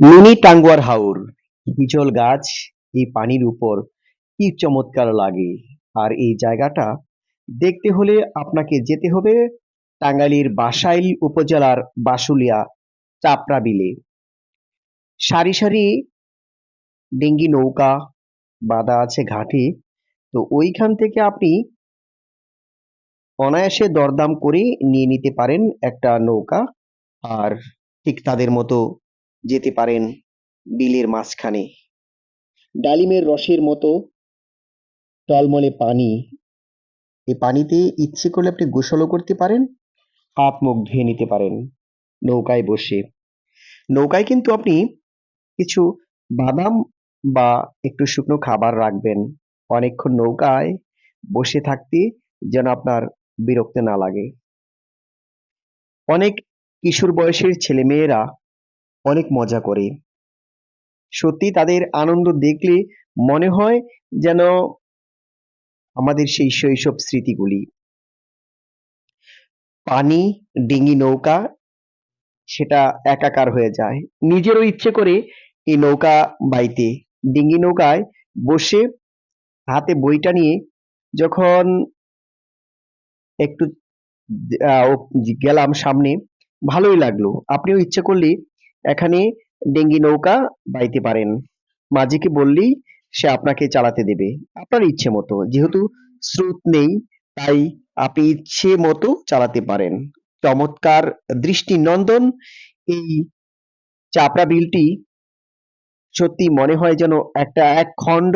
Mini Tanguar Haor হিজল গাছ, এই পানির উপর কি চমৎকার লাগে। আর এই জায়গাটা দেখতে হলে আপনাকে যেতে হবে টাঙ্গাইলের বাসাইল উপজেলার বাসুলিয়া চাপড়া বিলে। সারি সারি ডেঙ্গি নৌকা বাঁধা আছে ঘাটে, তো ওইখান থেকে আপনি অনায়াসে দরদাম করে নিয়ে নিতে পারেন একটা নৌকা। আর ঠিক তাদের মতো যেতে পারেন বিলের মাঝখানে। ডালিমের রসের মতো টলমলে পানি। এই পানিতে ইচ্ছে করলে আপনি গোসলও করতে পারেন, হাত মুখ ধুয়ে নিতে পারেন নৌকায় বসে। নৌকায় কিন্তু আপনি কিছু বাদাম বা একটু শুকনো খাবার রাখবেন। অনেকক্ষণ নৌকায় বসে থাকতে যেন আপনার বিরক্ত না লাগে। অনেক কিশোর বয়সের ছেলেমেয়েরা অনেক মজা করে। সত্যি তাদের আনন্দ দেখলে মনে হয় যেন আমাদের সেই শৈশব স্মৃতিগুলি। পানি, ডিঙি নৌকা, সেটা একাকার হয়ে যায়। নিজেরও ইচ্ছে করে এই নৌকা বাইতে। ডিঙি নৌকায় বসে হাতে বইটা নিয়ে যখন একটু গেলাম সামনে, ভালোই লাগল। আপনিও ইচ্ছে করলে এখানে ডেঙ্গি নৌকা বাইতে পারেন। মাঝিকে বললেই সে আপনাকে চালাতে দেবে। আপনার ইচ্ছে মতো। যেহেতু স্রোত নেই, তাই আপনি ইচ্ছে মতো চালাতে পারেন। চমৎকার দৃষ্টি নন্দন এই চাপড়া বিলটি সত্যি মনে হয় যেন একটা এক খণ্ড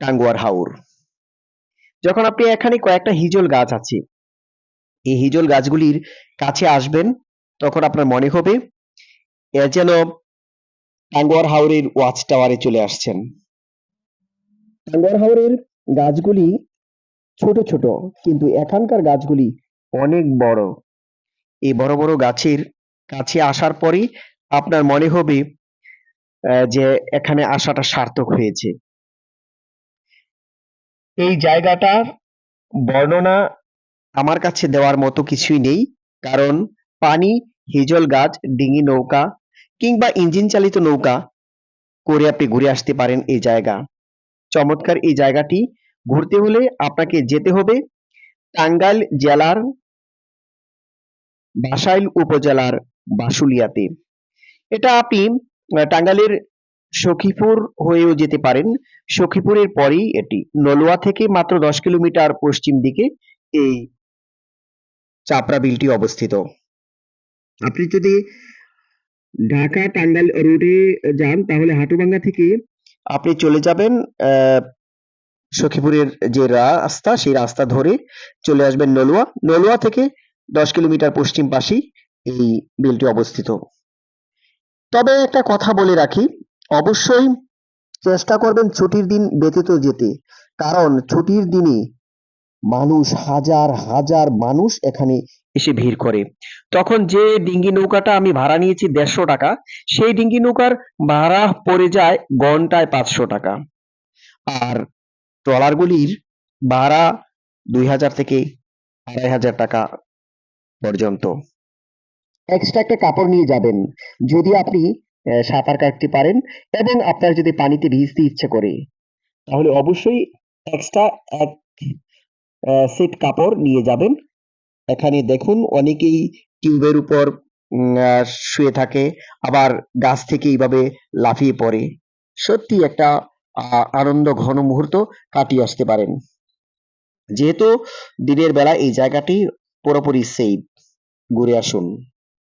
টাঙ্গুয়ার হাওর। যখন আপনি এখানে কয়েকটা হিজল গাছ আছে, এই হিজল গাছগুলির কাছে আসবেন তখন আপনার মনে হবে এ যেন টাঙ্গুয়ার হাওরের ওয়াচ টাওয়ারে চলে আসছেন। টাঙ্গুয়ার হাওরের গাছগুলি ছোট ছোট, কিন্তু এখানকার গাছগুলি অনেক বড়। এই বড় বড় গাছের কাছে আসার পরেই আপনার মনে হবে যে এখানে আসাটা সার্থক হয়েছে। এই জায়গাটার বর্ণনা আমার কাছে দেওয়ার মতো কিছুই নেই, কারণ পানি হিজল গাছ, ডিঙি নৌকা কিংবা ইঞ্জিন চালিত নৌকা করে আপনি ঘুরে আসতে পারেন এই জায়গা। চমৎকার এই জায়গাটি। ঘুরতে হলে আপনাকে যেতে হবে টাঙ্গাইল জেলার বাসাইল উপজেলার বাসুলিয়াতে। এটা আপনি টাঙ্গাইলের সখীপুর হয়েও যেতে পারেন। সখীপুরের পরেই এটি। নলুয়া থেকে মাত্র দশ কিলোমিটার পশ্চিম দিকে এই চাপড়া বিলটি অবস্থিত। আপনি যদি ঢাকা টাঙ্গাইল রুটে যান, তাহলে হাটুভাঙ্গা থেকে আপনি চলে যাবেন সখীপুরের যে রাস্তা, সেই রাস্তা ধরে চলে আসবেন নলুয়া। নলুয়া থেকে দশ কিলোমিটার পশ্চিম পাশেই এই বিলটি অবস্থিত। তবে একটা কথা বলে রাখি, অবশ্যই চেষ্টা করবেন ছুটির দিন ব্যতীত যেতে। কারণ ছুটির দিনে মানুষ, হাজার হাজার মানুষ এখানে এসে ভিড় করে। তখন যে ডিঙ্গি নৌকাটা আমি ভাড়া নিয়েছি দেড়শো টাকা, সেই ডিঙ্গি নৌকার ভাড়া পড়ে যায় ঘন্টায় পাঁচশো টাকা। আর ট্রলারগুলির ভাড়া দুই হাজার থেকে আড়াই হাজার টাকা পর্যন্ত। এক্সট্রা একটা কাপড় নিয়ে যাবেন, যদি আপনি সাঁতার কাটতে পারেন এবং আপনার যদি পানিতে ভিজতে ইচ্ছে করে। তাহলে অবশ্যই এক্সট্রা এক সেট কাপড় নিয়ে যাবেন। এখানে দেখুন অনেকেই টিউবের উপর শুয়ে থাকে, আবার গাছ থেকে এইভাবে লাফিয়ে পড়ে। সত্যি একটা আনন্দ ঘন মুহূর্ত কাটিয়ে আসতে পারেন। যেহেতু দিনের বেলা এই জায়গাটি পুরোপুরি সেফ ঘুরে আসুন।